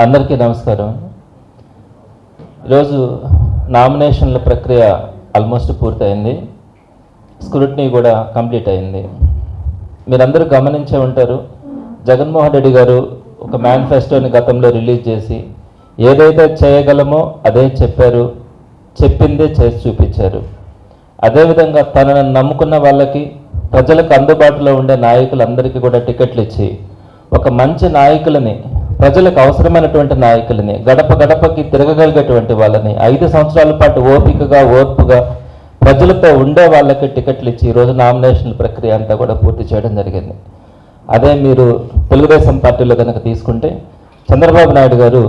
అందరికీ నమస్కారం. ఈరోజు నామినేషన్ల ప్రక్రియ ఆల్మోస్ట్ పూర్తయింది. స్క్రూట్నీ కూడా కంప్లీట్ అయింది. మీరందరూ గమనించే ఉంటారు జగన్మోహన్ రెడ్డి గారు ఒక మేనిఫెస్టోని గతంలో రిలీజ్ చేసి ఏదైతే చేయగలమో అదే చెప్పారు చెప్పిందే చేసి చూపించారు. అదేవిధంగా తనను నమ్ముకున్న వాళ్ళకి ప్రజలకు అందుబాటులో ఉండే నాయకులందరికీ కూడా టికెట్లు ఇచ్చి ఒక మంచి నాయకులని ప్రజలకు అవసరమైనటువంటి నాయకులని గడప గడపకి తిరగగలిగేటువంటి వాళ్ళని ఐదు సంవత్సరాల పాటు ఓపికగా ఓర్పుగా ప్రజలతో ఉండే వాళ్ళకి టికెట్లు ఇచ్చి ఈరోజు నామినేషన్ల ప్రక్రియ అంతా కూడా పూర్తి చేయడం జరిగింది. అదే మీరు తెలుగుదేశం పార్టీలో కనుక తీసుకుంటే చంద్రబాబు నాయుడు గారు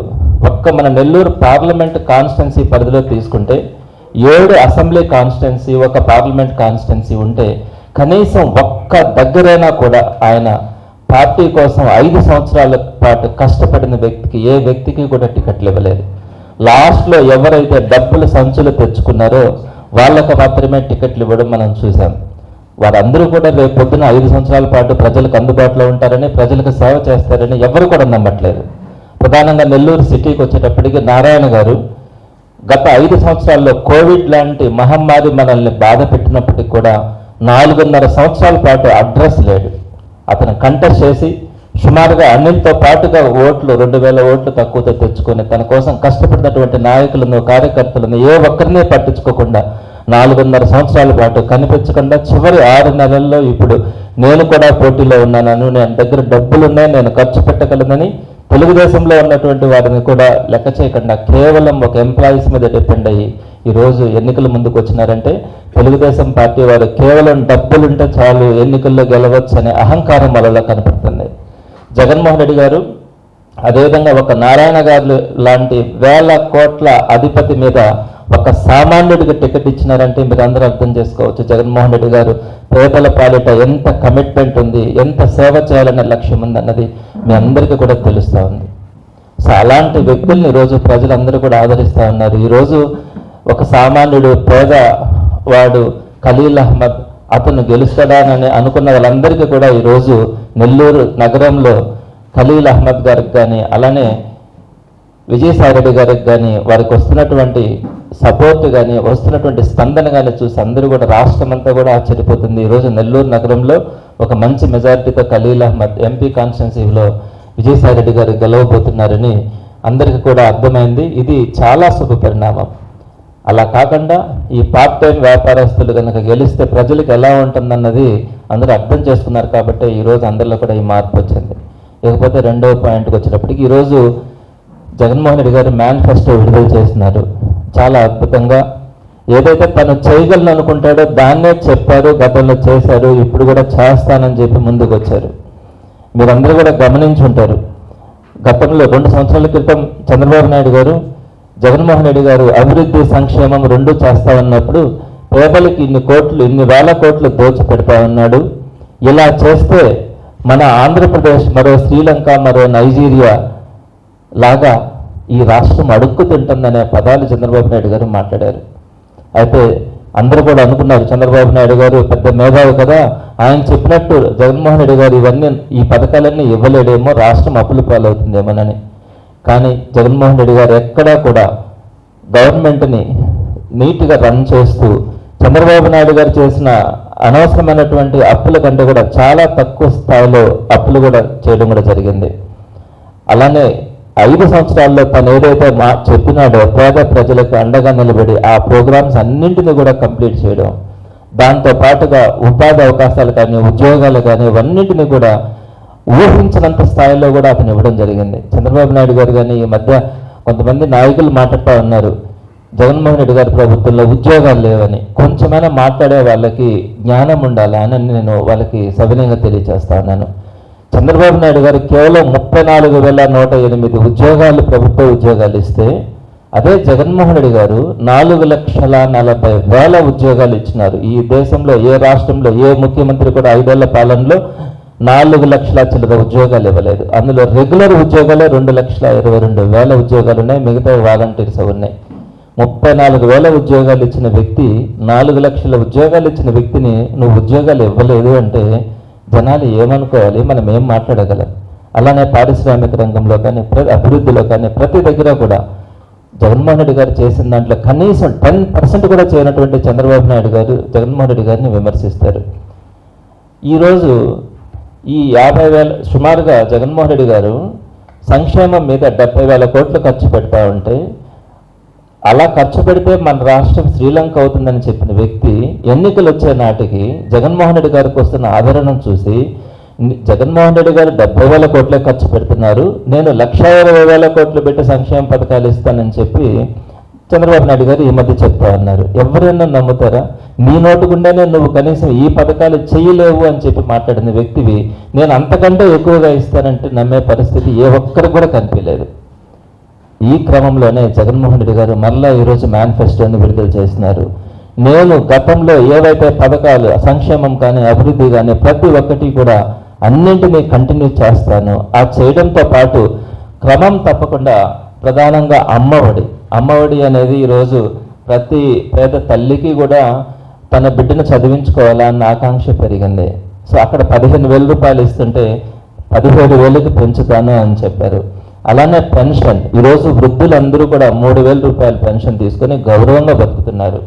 ఒక్క మన నెల్లూరు పార్లమెంట్ కాన్స్టిట్యున్సీ పరిధిలో తీసుకుంటే ఏడు అసెంబ్లీ కాన్స్టిట్యున్సీ ఒక పార్లమెంట్ కాన్స్టిట్యున్సీ ఉంటే కనీసం ఒక్క దగ్గరైనా కూడా ఆయన పార్టీ కోసం ఐదు సంవత్సరాల పాటు కష్టపడిన వ్యక్తికి ఏ వ్యక్తికి కూడా టికెట్లు ఇవ్వలేదు. లాస్ట్లో ఎవరైతే డబ్బులు సంచులు తెచ్చుకున్నారో వాళ్ళకు మాత్రమే టికెట్లు ఇవ్వడం మనం చూసాం వారందరూ కూడా రేపు పొద్దున ఐదు సంవత్సరాల పాటు ప్రజలకు అందుబాటులో ఉంటారని ప్రజలకు సేవ చేస్తారని ఎవరు కూడా నమ్మట్లేదు. ప్రధానంగా నెల్లూరు సిటీకి వచ్చేటప్పటికి నారాయణ గారు గత ఐదు సంవత్సరాల్లో కోవిడ్ లాంటి మహమ్మారి మనల్ని బాధ పెట్టినప్పటికీ కూడా నాలుగున్నర సంవత్సరాల పాటు అడ్రస్ లేడు అతను కంటెస్ట్ చేసి సుమారుగా అన్నింటితో పాటుగా ఓట్లు రెండు వేల ఓట్లు తక్కువతో తెచ్చుకొని తన కోసం కష్టపడినటువంటి నాయకులను కార్యకర్తలను ఏ ఒక్కరిని పట్టించుకోకుండా నాలుగున్నర సంవత్సరాల పాటు కనిపించకుండా చివరి ఆరు నెలల్లో ఇప్పుడు నేను కూడా పోటీలో ఉన్నానను నేను దగ్గర డబ్బులు ఉన్నాయి నేను ఖర్చు పెట్టగలనని తెలుగుదేశంలో ఉన్నటువంటి వారిని కూడా లెక్క చేయకుండా కేవలం ఒక ఎంప్లాయీస్ మీద డిపెండ్ అయ్యి ఈరోజు ఎన్నికల ముందుకు వచ్చినారంటే తెలుగుదేశం పార్టీ వారు కేవలం డబ్బులుంటే చాలు ఎన్నికల్లో గెలవచ్చు అనే అహంకారం వాళ్ళలో కనపడుతుంది. జగన్మోహన్ రెడ్డి గారు అదేవిధంగా ఒక నారాయణ గారు లాంటి వేల కోట్ల అధిపతి మీద ఒక సామాన్యుడికి టికెట్ ఇచ్చినారంటే మీరు అందరూ అర్థం చేసుకోవచ్చు. జగన్మోహన్ రెడ్డి గారు పేదల పాలిట ఎంత కమిట్మెంట్ ఉంది ఎంత సేవ చేయాలనే లక్ష్యం ఉంది అన్నది మీ అందరికీ కూడా తెలుస్తూ ఉంది. సో అలాంటి వ్యక్తుల్ని ఈరోజు ప్రజలందరూ కూడా ఆదరిస్తూ ఉన్నారు. ఈరోజు ఒక సామాన్యుడు పేద వాడు ఖలీల్ అహ్మద్ అతను గెలుస్తాడానని అనుకున్న వాళ్ళందరికీ కూడా ఈరోజు నెల్లూరు నగరంలో ఖలీల్ అహ్మద్ గారికి కానీ అలానే విజయసాయి రెడ్డి గారికి కానీ వారికి వస్తున్నటువంటి సపోర్ట్ కానీ వస్తున్నటువంటి స్పందన కానీ చూసి అందరూ కూడా రాష్ట్రం అంతా కూడా ఆశ్చర్యపోతుంది. ఈరోజు నెల్లూరు నగరంలో ఒక మంచి మెజారిటీతో ఖలీల్ అహ్మద్ ఎంపీ కాన్స్టిట్యున్సీలో విజయసాయి రెడ్డి గారు గెలవబోతున్నారని అందరికీ కూడా అర్థమైంది. ఇది చాలా శుభ పరిణామం. అలా కాకుండా ఈ పార్ట్ టైం వ్యాపారస్తులు కనుక గెలిస్తే ప్రజలకు ఎలా ఉంటుందన్నది అందరూ అర్థం చేసుకున్నారు కాబట్టి ఈరోజు అందరిలో కూడా ఈ మార్పు వచ్చింది. ఇకపోతే రెండవ పాయింట్కి వచ్చేటప్పటికి ఈరోజు జగన్మోహన్ రెడ్డి గారు మేనిఫెస్టో విడుదల చేస్తున్నారు చాలా అద్భుతంగా. ఏదైతే తను చేయగలను అనుకుంటాడో దాన్నే చెప్పారు గతంలో చేశారు ఇప్పుడు కూడా చేస్తానని చెప్పి ముందుకు వచ్చారు. మీరందరూ కూడా గమనించి ఉంటారు గతంలో రెండు సంవత్సరాల క్రితం చంద్రబాబు నాయుడు గారు జగన్మోహన్ రెడ్డి గారు అభివృద్ధి సంక్షేమం రెండు చేస్తామన్నప్పుడు పేదలకు ఇన్ని కోట్లు ఇన్ని వేల కోట్లు దోచి పెడతా ఉన్నాడు. ఇలా చేస్తే మన ఆంధ్రప్రదేశ్ మరో శ్రీలంక మరో నైజీరియా లాగా ఈ రాష్ట్రం అడుక్కు తింటుందనే పదాలు చంద్రబాబు నాయుడు గారు మాట్లాడారు. అయితే అందరూ కూడా అనుకున్నారు చంద్రబాబు నాయుడు గారు పెద్ద మేధావి కదా ఆయన చెప్పినట్టు జగన్మోహన్ రెడ్డి గారు ఇవన్నీ ఈ పథకాలన్నీ ఇవ్వలేడేమో రాష్ట్రం అప్పులు పాలవుతుందేమోనని. కానీ జగన్మోహన్ రెడ్డి గారు ఎక్కడా కూడా గవర్నమెంట్ని నీట్గా రన్ చేస్తూ చంద్రబాబు నాయుడు గారు చేసిన అనవసరమైనటువంటి అప్పుల కంటే కూడా చాలా తక్కువ స్థాయిలో అప్పులు కూడా చేయడం కూడా జరిగింది. అలానే ఐదు సంవత్సరాల్లో తను ఏదైతే మా చెప్పినాడో పేద ప్రజలకు అండగా నిలబడి ఆ ప్రోగ్రామ్స్ అన్నింటినీ కూడా కంప్లీట్ చేయడం దాంతో పాటుగా ఉపాధి అవకాశాలు కానీ ఉద్యోగాలు కానీ ఇవన్నింటినీ కూడా ఊహించినంత స్థాయిలో కూడా అతను ఇవ్వడం జరిగింది. చంద్రబాబు నాయుడు గారు కానీ ఈ మధ్య కొంతమంది నాయకులు మాట్లాడుతూ ఉన్నారు. జగన్మోహన్ రెడ్డి గారి ప్రభుత్వంలో ఉద్యోగాలు లేవని. కొంచెమైనా మాట్లాడే వాళ్ళకి జ్ఞానం ఉండాలి అని నేను వాళ్ళకి సవినయంగా తెలియజేస్తా ఉన్నాను. చంద్రబాబు నాయుడు గారు కేవలం ముప్పై నాలుగు వేల నూట ఎనిమిది ఉద్యోగాలు ప్రభుత్వ ఉద్యోగాలు ఇస్తే అదే జగన్మోహన్ రెడ్డి గారు నాలుగు లక్షల నలభై వేల ఉద్యోగాలు ఇచ్చినారు. ఈ దేశంలో ఏ రాష్ట్రంలో ఏ ముఖ్యమంత్రి కూడా ఐదేళ్ళ పాలనలో నాలుగు లక్షల చిల్లర ఉద్యోగాలు ఇవ్వలేదు. అందులో రెగ్యులర్ ఉద్యోగాలే రెండు లక్షల ఇరవై రెండు వేల ఉద్యోగాలు ఉన్నాయి. మిగతా వాలంటీర్స్ ఉన్నాయి. ముప్పై నాలుగు వేల ఉద్యోగాలు ఇచ్చిన వ్యక్తి నాలుగు లక్షల ఉద్యోగాలు ఇచ్చిన వ్యక్తిని నువ్వు ఉద్యోగాలు ఇవ్వలేదు అంటే జనాలు ఏమనుకోవాలి? మనం ఏం మాట్లాడగలం? అలానే పారిశ్రామిక రంగంలో కానీ అభివృద్ధిలో కానీ ప్రతి దగ్గర కూడా జగన్మోహన్ రెడ్డి గారు చేసిన దాంట్లో కనీసం టెన్ పర్సెంట్ కూడా చేయనటువంటి చంద్రబాబు నాయుడు గారు జగన్మోహన్ రెడ్డి గారిని విమర్శిస్తారు. ఈరోజు ఈ యాభై వేల సుమారుగా జగన్మోహన్ రెడ్డి గారు సంక్షేమం మీద డెబ్బై వేల కోట్లు ఖర్చు పెడతా ఉంటే అలా ఖర్చు పెడితే మన రాష్ట్రం శ్రీలంక అవుతుందని చెప్పిన వ్యక్తి ఎన్నికలు వచ్చే నాటికి జగన్మోహన్ రెడ్డి గారికి వస్తున్న ఆదరణం చూసి జగన్మోహన్ రెడ్డి గారు డెబ్బై వేల కోట్లే ఖర్చు పెడుతున్నారు. నేను లక్ష ఇరవై వేల కోట్లు పెట్టి సంక్షేమ పథకాలు ఇస్తానని చెప్పి చంద్రబాబు నాయుడు గారు ఈ మధ్య చెప్తా ఉన్నారు. ఎవరైనా నమ్ముతారా? నీ నోటు గుండానే నువ్వు కనీసం ఈ పథకాలు చేయలేవు అని చెప్పి మాట్లాడిన వ్యక్తివి నేను అంతకంటే ఎక్కువగా ఇస్తానంటే నమ్మే పరిస్థితి ఏ ఒక్కరికి కూడా కనిపించలేదు. ఈ క్రమంలోనే జగన్మోహన్ రెడ్డి గారు మళ్ళా ఈరోజు మేనిఫెస్టోని విడుదల చేసినారు నేను గతంలో ఏవైతే పథకాలు సంక్షేమం కానీ అభివృద్ధి కానీ ప్రతి ఒక్కటి కూడా అన్నింటినీ కంటిన్యూ చేస్తాను. ఆ చేయడంతో పాటు క్రమం తప్పకుండా ప్రధానంగా అమ్మఒడి. అమ్మఒడి అనేది ఈరోజు ప్రతి పేద తల్లికి కూడా తన బిడ్డను చదివించుకోవాలా అన్న ఆకాంక్ష పెరిగింది. సో అక్కడ పదిహేను వేల రూపాయలు ఇస్తుంటే పదిహేడు వేలకు పెంచుతాను అని చెప్పారు. అలానే పెన్షన్. ఈరోజు వృద్ధులందరూ కూడా మూడు వేల రూపాయల పెన్షన్ తీసుకొని గౌరవంగా బతుకుతున్నారు.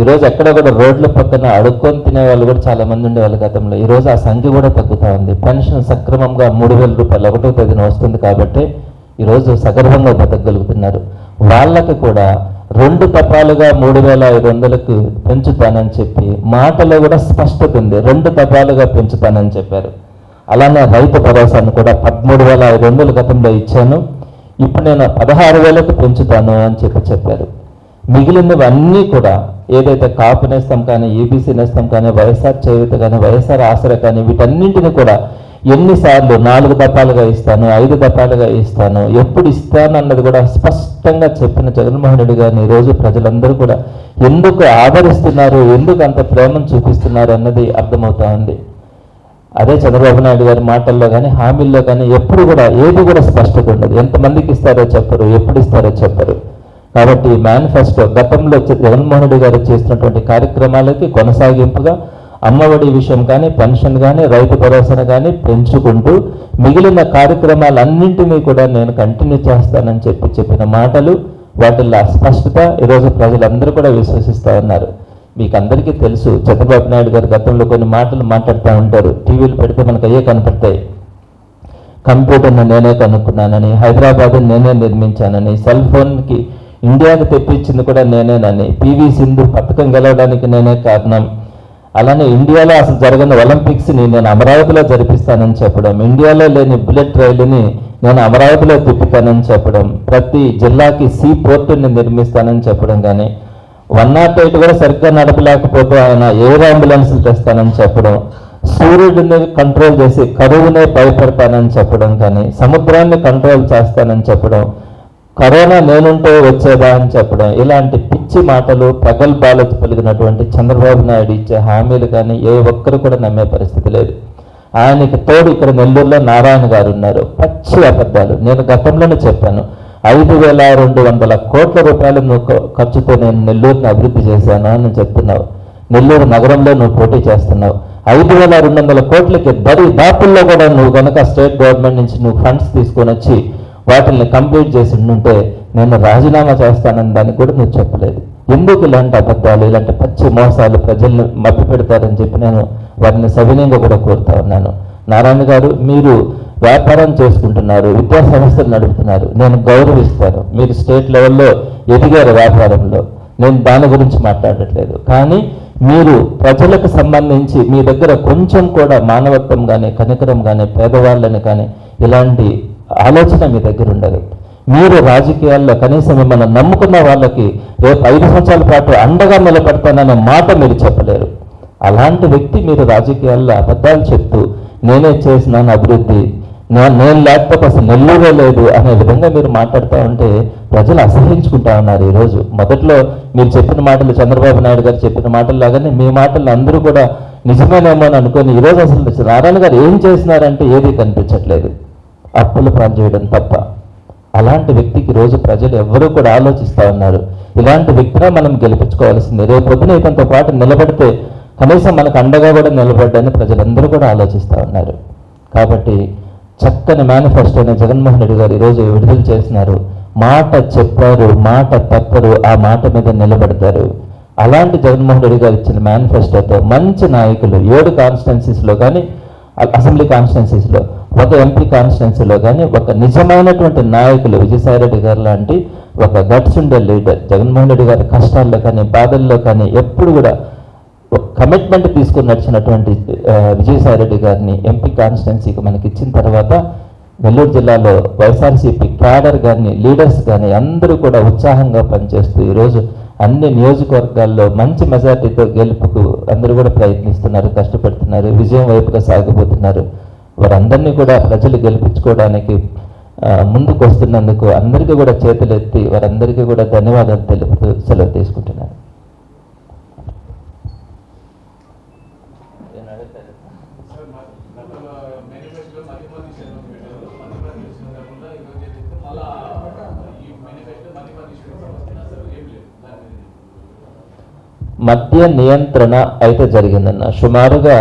ఈరోజు ఎక్కడ కూడా రోడ్ల పక్కన అడుక్కొని తినే వాళ్ళు కూడా చాలా మంది ఉండేవాళ్ళు గతంలో. ఈరోజు ఆ సంఖ్య కూడా తగ్గుతూ ఉంది. పెన్షన్ సక్రమంగా మూడు వేల రూపాయలు ఒకటో తేదీన వస్తుంది కాబట్టి ఈరోజు సగర్వంగా బతకగలుగుతున్నారు. వాళ్ళకి కూడా రెండు తపాలుగా మూడు వేల ఐదు వందలకు పెంచుతానని చెప్పి మాటలో కూడా స్పష్టత ఉంది. రెండు తపాలుగా పెంచుతానని చెప్పారు. అలానే రైతు భరోసాను కూడా పదమూడు వేల ఐదు వందల గతంలో ఇచ్చాను. ఇప్పుడు నేను పదహారు వేలకు పెంచుతాను అని చెప్పి చెప్పారు. మిగిలినవన్నీ కూడా ఏదైతే కాపు నేస్తాం కానీ ఏబీసీ నేస్తాం కానీ వైఎస్ఆర్ చేయూత కానీ వైఎస్ఆర్ ఆసరా కానీ వీటన్నింటిని కూడా ఎన్నిసార్లు నాలుగు దఫాలుగా ఇస్తాను ఐదు దఫాలుగా ఇస్తాను ఎప్పుడు ఇస్తాను అన్నది కూడా స్పష్టంగా చెప్పిన జగన్మోహన్ రెడ్డి గారిని ఈరోజు ప్రజలందరూ కూడా ఎందుకు ఆదరిస్తున్నారు ఎందుకు అంత ప్రేమను చూపిస్తున్నారు అన్నది అర్థమవుతా ఉంది. అదే చంద్రబాబు నాయుడు గారి మాటల్లో కానీ హామీల్లో కానీ ఎప్పుడు కూడా ఏది కూడా స్పష్టత ఉండదు. ఎంతమందికి ఇస్తారో చెప్పరు ఎప్పుడు ఇస్తారో చెప్పరు. కాబట్టి మేనిఫెస్టో గతంలో జగన్మోహన్ రెడ్డి గారు చేసినటువంటి కార్యక్రమాలకి కొనసాగింపుగా అమ్మఒడి విషయం కానీ పెన్షన్ కానీ రైతు భరోసాను కానీ పెంచుకుంటూ మిగిలిన కార్యక్రమాలన్నింటినీ కూడా నేను కంటిన్యూ చేస్తానని చెప్పి చెప్పిన మాటలు వాటిల్లో అస్పష్టత ఈరోజు ప్రజలందరూ కూడా విశ్వసిస్తూ ఉన్నారు. మీకు అందరికీ తెలుసు చంద్రబాబు నాయుడు గారు గతంలో కొన్ని మాటలు మాట్లాడుతూ ఉంటారు. టీవీలు పెడితే మనకు అయ్యే కనపడతాయి. కంప్యూటర్ను నేనే కనుక్కున్నానని హైదరాబాద్ నేనే నిర్మించానని సెల్ ఫోన్కి ఇండియాకి తెప్పించింది కూడా నేనేనని పివి సింధు పథకం గెలవడానికి నేనే కారణం. అలానే ఇండియాలో అసలు జరగని ఒలింపిక్స్ని నేను అమరావతిలో జరిపిస్తానని చెప్పడం ఇండియాలో లేని బుల్లెట్ రైలుని నేను అమరావతిలో తిప్పుతానని చెప్పడం ప్రతి జిల్లాకి సీ పోర్టుని నిర్మిస్తానని చెప్పడం కానీ వన్ నాట్ ఎయిట్ కూడా సరిగ్గా నడపలేకపోతే ఆయన ఎయిర్ అంబులెన్స్లు తెస్తానని చెప్పడం సూర్యుడిని కంట్రోల్ చేసి కరువునే భయపడతానని చెప్పడం కానీ సముద్రాన్ని కంట్రోల్ చేస్తానని చెప్పడం కరోనా నేనుంటే వచ్చేదా అని చెప్పడం ఇలాంటి మంచి మాటలు ప్రగల్భాలకు పలిగినటువంటి చంద్రబాబు నాయుడు ఇచ్చే హామీలు కానీ ఏ ఒక్కరు కూడా నమ్మే పరిస్థితి లేదు. ఆయనకి తోడు ఇక్కడ నెల్లూరులో నారాయణ గారు ఉన్నారు. పచ్చి అబద్ధాలు. నేను గతంలోనే చెప్పాను. ఐదు వేల రెండు వందల కోట్ల రూపాయలు నువ్వు ఖర్చుతో నేను నెల్లూరుని అభివృద్ధి చేశాను అని చెప్తున్నావు. నెల్లూరు నగరంలో నువ్వు పోటీ చేస్తున్నావు. ఐదు వేల రెండు వందల కోట్లకి బరి దాపుల్లో కూడా నువ్వు కనుక స్టేట్ గవర్నమెంట్ నుంచి నువ్వు ఫండ్స్ తీసుకొని వచ్చి వాటిని కంప్లీట్ చేసి ఉంటే నేను రాజీనామా చేస్తానని దానికి కూడా నువ్వు చెప్పలేదు. ఎందుకు ఇలాంటి అబద్ధాలు ఇలాంటి పచ్చి మోసాలు ప్రజల్ని మభ్య పెడతారని చెప్పి నేను వారిని సవినయంగా కూడా కోరుతా ఉన్నాను. నారాయణ గారు మీరు వ్యాపారం చేసుకుంటున్నారు విద్యా సంస్థలు నడుపుతున్నారు. నేను గౌరవిస్తాను. మీరు స్టేట్ లెవెల్లో ఎదిగారు వ్యాపారంలో. నేను దాని గురించి మాట్లాడట్లేదు. కానీ మీరు ప్రజలకు సంబంధించి మీ దగ్గర కొంచెం కూడా మానవత్వం కానీ కనికరం కానీ పేదవాళ్ళని కానీ ఇలాంటి ఆలోచన మీ దగ్గర ఉండదు. మీరు రాజకీయాల్లో కనీసం మిమ్మల్ని నమ్ముకున్న వాళ్ళకి రేపు ఐదు సంవత్సరాల పాటు అండగా నిలబడతాననే మాట మీరు చెప్పలేరు. అలాంటి వ్యక్తి మీరు రాజకీయాల్లో అబద్ధాలు చెప్తూ నేనే చేసినాను అభివృద్ధి నేను లేకపోతే అసలు నెల్లూరే లేదు అనే విధంగా మీరు మాట్లాడుతూ ఉంటే ప్రజలు అసహించుకుంటా ఉన్నారు ఈరోజు. మొదట్లో మీరు చెప్పిన మాటలు చంద్రబాబు నాయుడు గారు చెప్పిన మాటలు లాగానే మీ మాటలు అందరూ కూడా నిజమేనేమో అని అనుకొని ఈరోజు అసలు నారాయణ గారు ఏం చేసినారంటే ఏది కనిపించట్లేదు. అప్పులు పాలు చేయడం తప్ప. అలాంటి వ్యక్తికి రోజు ప్రజలు ఎవ్వరూ కూడా ఆలోచిస్తూ ఉన్నారు. ఇలాంటి వ్యక్తినే మనం గెలిపించుకోవాల్సింది. రేపు పొద్దున ఇతనితో పాటు నిలబడితే కనీసం మనకు అండగా కూడా నిలబడ్డని ప్రజలందరూ కూడా ఆలోచిస్తూ ఉన్నారు. కాబట్టి చక్కని మేనిఫెస్టోని జగన్మోహన్ రెడ్డి గారు ఈరోజు విడుదల చేసినారు. మాట చెప్పారు మాట తప్పరు ఆ మాట మీద నిలబడతారు. అలాంటి జగన్మోహన్ రెడ్డి గారు ఇచ్చిన మేనిఫెస్టోతో మంచి నాయకులు ఏడు కాన్స్టిట్యున్సీస్లో కానీ అసెంబ్లీ కాన్స్టిట్యున్సీస్లో ఒక ఎంపీ కాన్స్టిట్యున్సీలో కానీ ఒక నిజమైనటువంటి నాయకులు విజయసాయిరెడ్డి గారు లాంటి ఒక గట్స్ ఉండే లీడర్ జగన్మోహన్ రెడ్డి గారి కష్టాల్లో కానీ బాధల్లో కానీ ఎప్పుడు కూడా ఒక కమిట్మెంట్ తీసుకుని నడిచినటువంటి విజయసాయిరెడ్డి గారిని ఎంపీ కాన్స్టిట్యున్సీకి మనకి ఇచ్చిన తర్వాత నెల్లూరు జిల్లాలో వైఎస్ఆర్సీపీ క్యాడర్ కానీ లీడర్స్ కానీ అందరూ కూడా ఉత్సాహంగా పనిచేస్తూ ఈరోజు అన్ని నియోజకవర్గాల్లో మంచి మెజార్టీతో గెలుపుకు అందరూ కూడా ప్రయత్నిస్తున్నారు కష్టపడుతున్నారు విజయం వైపుగా సాగిపోతున్నారు. వారందరినీ కూడా ప్రజలు గెలిపించుకోవడానికి ముందుకు వస్తున్నందుకు అందరికీ కూడా చేతులెత్తి వారందరికీ కూడా ధన్యవాదాలు తెలుపుతూ సెలవు తీసుకుంటున్నారు మద్య నియంత్రణ అయితే జరిగిందన్న. సుమారుగా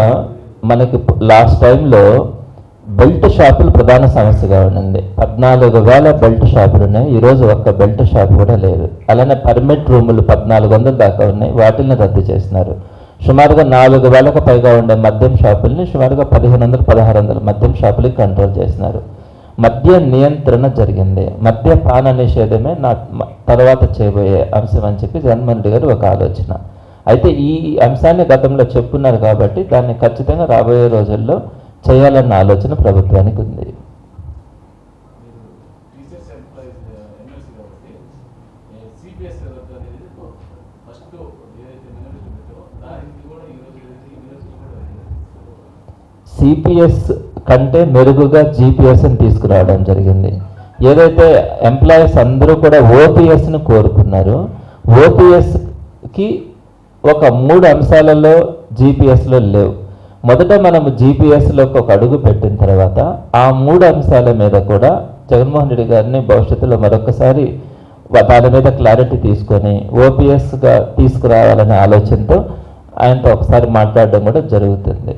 మనకి లాస్ట్ టైంలో బెల్ట్ షాపులు ప్రధాన సమస్యగా ఉండింది పద్నాలుగు వేల బెల్ట్ షాపులు ఉన్నాయి. ఈరోజు ఒక్క బెల్ట్ షాప్ కూడా లేదు. అలానే పర్మిట్ రూములు పద్నాలుగు వందల దాకా ఉన్నాయి. వాటిని రద్దు చేసినారు. సుమారుగా నాలుగు వేలకు పైగా ఉండే మద్యం షాపుల్ని సుమారుగా పదిహేను వందల పదహారు వందల మద్యం షాపులకి కంట్రోల్ చేసినారు. మద్య నియంత్రణ జరిగింది. మద్య పాన నిషేధమే నా తర్వాత చేయబోయే అంశం అని చెప్పి జగన్మోహన్ రెడ్డి గారు ఒక ఆలోచన. అయితే ఈ అంశాన్ని గతంలో చెప్పున్నారు కాబట్టి దాన్ని ఖచ్చితంగా రాబోయే రోజుల్లో చేయాలన్న ఆలోచన ప్రభుత్వానికి ఉంది. సిపిఎస్ కంటే మెరుగుగా జిపిఎస్ని తీసుకురావడం జరిగింది. ఏదైతే ఎంప్లాయీస్ అందరూ కూడా ఓపీఎస్ని కోరుకున్నారో ఓపీఎస్కి ఒక మూడు అంశాలలో జీపీఎస్లో లేవు. మొదట మనం జీపీఎస్లోకి ఒక అడుగు పెట్టిన తర్వాత ఆ మూడు అంశాల మీద కూడా జగన్మోహన్ రెడ్డి గారిని భవిష్యత్తులో మరొకసారి దాని మీద క్లారిటీ తీసుకొని ఓపీఎస్గా తీసుకురావాలనే ఆలోచనతో ఆయనతో ఒకసారి మాట్లాడడం కూడా జరుగుతుంది.